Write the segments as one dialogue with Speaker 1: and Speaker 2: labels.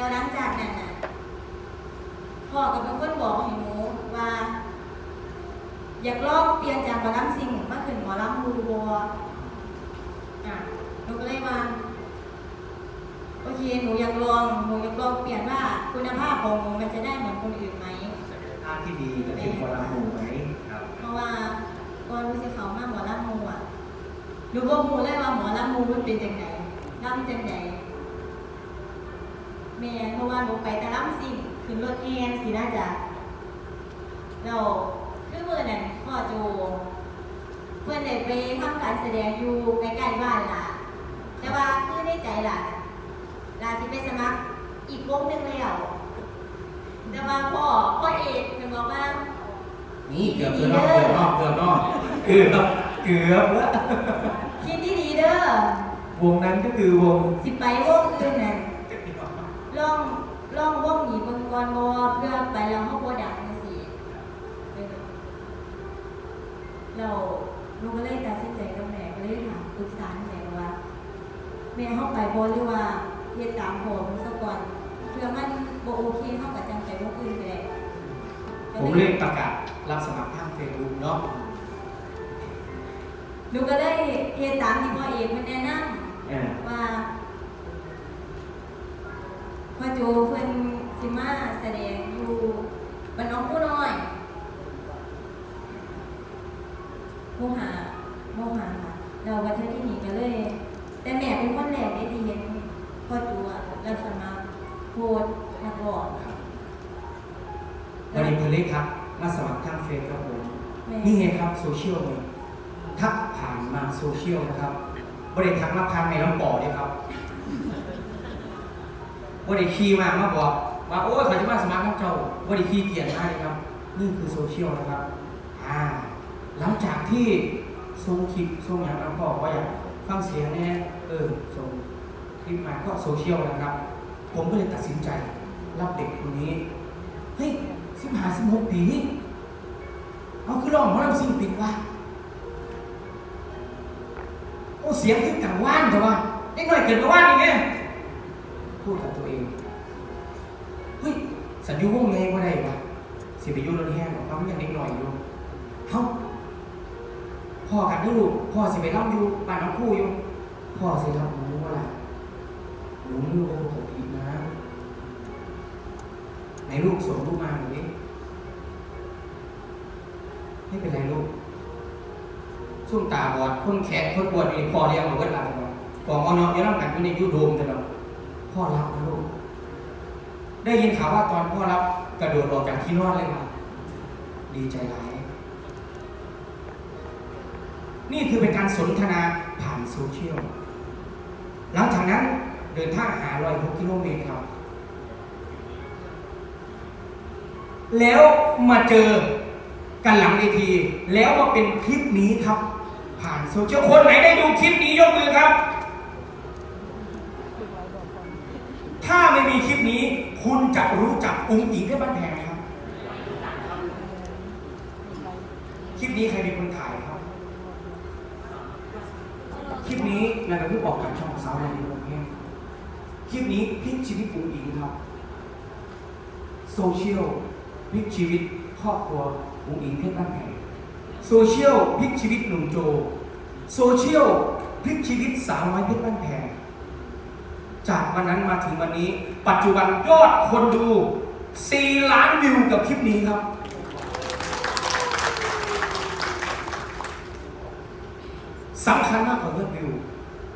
Speaker 1: แล้วหลังจากนั้นน่ะพ่อก็เป็นคนบอกให้หนูว่า อยากลอกเปลี่ยนจากหมอลำซิงมาขึ้นหมอลำบูบัวอะหนูก็เลยว่าโอเคหนูอยากลองหนูอยากลองเปลี่ยนว่าคุณภาพของหนูมันจะได้เหมือนคนอื่นไหม
Speaker 2: ศักภาพที่ดีก็คือคนละหมูไหม
Speaker 1: เพราะว่าก่อนรู้สิเขามากหมอลำมูอะหนูบอกหมูเลยว่าหมอลำมูมันเป็นยังไงลำจังไง แม่เพราะว่าหนูไปแต่ลำสิ่งขึ้นรถแอนสิน่าจะเราคือมือนั่นพ่อโจเพื่อนได้ไปทำการแสดงอยู่ใกล้ๆบ้านล่ะ แต่ว่าคือในใจล่ะลาสิไปสมัครอีกวงหนึงแล้วแต่ว่าพ่อพ่อเอกเพิ่นบอกว่า
Speaker 2: นี่เกือบเกือบนอกเกือบนอกเกือบนอกเกือบเกือบแล้ว
Speaker 1: คิดดีๆเด้อ
Speaker 2: วงนั้นก็คือวง
Speaker 1: สิไปวงอื่นน่ะ ลองลองวงหนีเบิ่งก่อนบ่เพื่อไปแล้วเฮาบ่ดังจังซี่เออเราหนูก็เลยตัดสินใจกับแม่ก็เลยถามปรึกษาแม่ว่าแม่เฮาไปบ่หรือว่าเฮ็ดตามพ่อมันซะก่อนเพื่อมันบ่โอเคเฮาก็จังไปวงอื่นก็ได้ก็
Speaker 2: ผมเรียกประกาศรับสมัครทางเฟซบุ๊กเนาะ
Speaker 1: หนูก็เลยเฮ็ดตามที่พ่อเอกเพิ่นแนะนำ
Speaker 2: เออ
Speaker 1: ว่า พ่อโจเพิ่นสิมาแสดงอยู่บ้านน้องผู้น้อยโมหาโมหาค่ะเราวัฒนที่นี่ก็เลย แต่แม่เป็นคนแรกได้ที่เห็นพ่อโจอะรับสมัครโพสต์นักร้อง
Speaker 2: ครับวันนี้เพื่อนเล็กครับ มาสมัครทางเฟซครับผม
Speaker 1: แม่
Speaker 2: นี่ไงครับโซเชียลเลยทักผ่านมาโซเชียลนะครับบริทักมาผ่านในลำปอเนี่ยครับ บริคีย์มามาบอกว่าโอ้ยเขาจะมาสมัครน้ำเจ้าบริคีย์เกียรติมากเลยครับนี่คือโซเชียลนะครับอ่าหลังจากที่ส่งคลิปส่งอย่างนั้นก็ว่าอยากฟังเสียงแน่เออส่งคลิปมาก็โซเชียลนะครับ ผมก็เลยตัดสินใจรับเด็กคนนี้เฮ้ยสิบห้าสิบหกปีนี่เอาคือลองของเราสิ่งติดว่าโอ้เสียงคือกังว่านแต่ว่าไอ้หน่อยเกิดมาว่านอย่างเงี้ย พูดกับตัวเองเฮ้ยสัญญูวงไงว่าได้ปะสิไปยุ่รถแห้งของเขายังเล็กหน่อยอยู่เฮ้าพ่อกันเด้อลูกพ่อสิไปรับอยู่บ้านน้องคู่อยู่พ่อสิรับหนูว่าล่ะหนูมือโอ้โหผิดนะไหนลูกส่งลูกมาหน่อยดิไม่เป็นไรลูกช่วงตาบอดคนแขกคนปวดนี่พ่อเลี้ยงเอาไว้หลังก่อนกองเอาเนาะอยังต้องกันอยู่ในยูโดมแต่เรา พ่อรับนะลูก ได้ยินข่าวว่าตอนพ่อรับกระโดดออกจากที่นอนเลยครับดีใจร้าย นี่คือเป็นการสนทนาผ่านโซเชียล หลังจากนั้นเดินทางหาร้อยหกกิโลเมตรครับ แล้วมาเจอกันหลังเวที แล้วมาเป็นคลิปนี้ครับ ผ่านโซเชียล คนไหนได้ดูคลิปนี้ยกมือครับ ถ้าไม่มีคลิป นี้คุณจะรู้จักอุ้งอิงได้บ้านแพงไหมครับ คลิปนี้ใครเป็นคนถ่ายครับ คลิปนี้นายกผู้ออกจากช่องสาวนาดีโรงแรมคลิปนี้พลิกชีวิตอุ้งอิงครับ โซเชียลพลิกชีวิตครอบครัวอุ้งอิงเพชรบ้านแพงโซเชียลพลิกชีวิตหนุ่มโจ โซเชียลพลิกชีวิตสาวน้อยเพชรบ้านแพงจากวันนั้นมาถึงวันนี้ ปัจจุบันยอดคนดู 4 ล้านวิวกับคลิปนี้ครับ สำคัญมากกว่ายอดวิว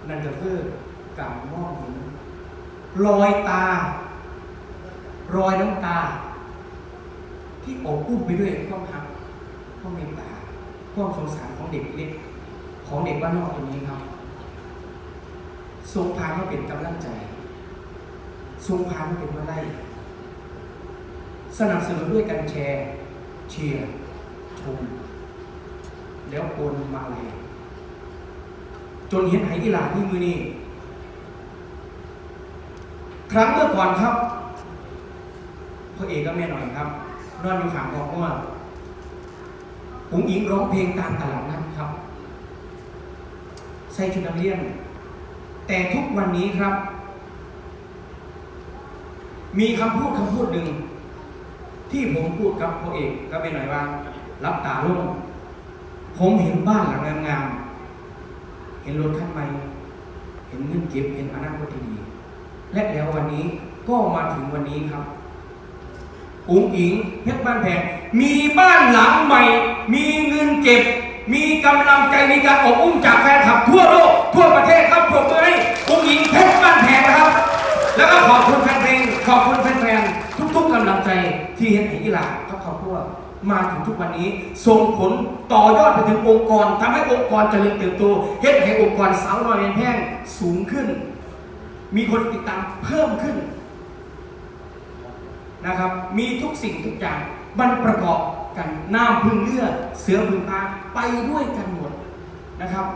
Speaker 2: นั่นก็คือการมองเห็นรอยตา รอยน้ำตา ที่อบอุ้มไปด้วยความรักความเมตตาความสงสารของเด็กเล็กของเด็กบ้านนอกคนนี้ครับทรงพามาเป็นกำลังใจ ทรงพามาเป็นมาไล่สนับสนุนด้วยการแชร์ เชียร์ ชม แล้วโอนมาเลย จนเห็นไหอีหลาที่มือนี่ครั้งเมื่อก่อนครับพ่อเอกก็แม่หน่อยครับ นอนอยู่ขางกองว่าผมอิงร้องเพลงตามตลาดนัดครับ ใส่ชุดนักเรียน แต่ทุกวันนี้ครับ มีคำพูดคำพูดหนึ่งที่ผมพูดกับพ่อเอกก็เป็นหน่อยว่า รับตาลงผมเห็นบ้านหลังงามๆเห็นรถคันใหม่เห็นเงินเก็บเห็นอนาคตที่ดีและแล้ววันนี้ก็มาถึงวันนี้ครับอุ๋งอิงเพชรบ้านแพงมีบ้านหลังใหม่ มีเงินเก็บ มีกำลังใจมีการอบอุ้มจากแฟนคลับทั่วโลกทั่วประเทศครับปรบมือให้ ใจที่เห็นให้กีฬากับครอบครัวมาถึงทุกวันนี้ ส่งผลต่อยอดไปถึงองค์กรทำให้องค์กรเจริญเติบโตเฮ็ดให้องค์กรสาวน้อยเรียนแพงสูงขึ้น มีคนติดตามเพิ่มขึ้นนะครับ มีทุกสิ่งทุกอย่างมันประกอบกันน้ำพึ่งเลือด เสือพึ่งพาไปด้วยกันหมดนะครับ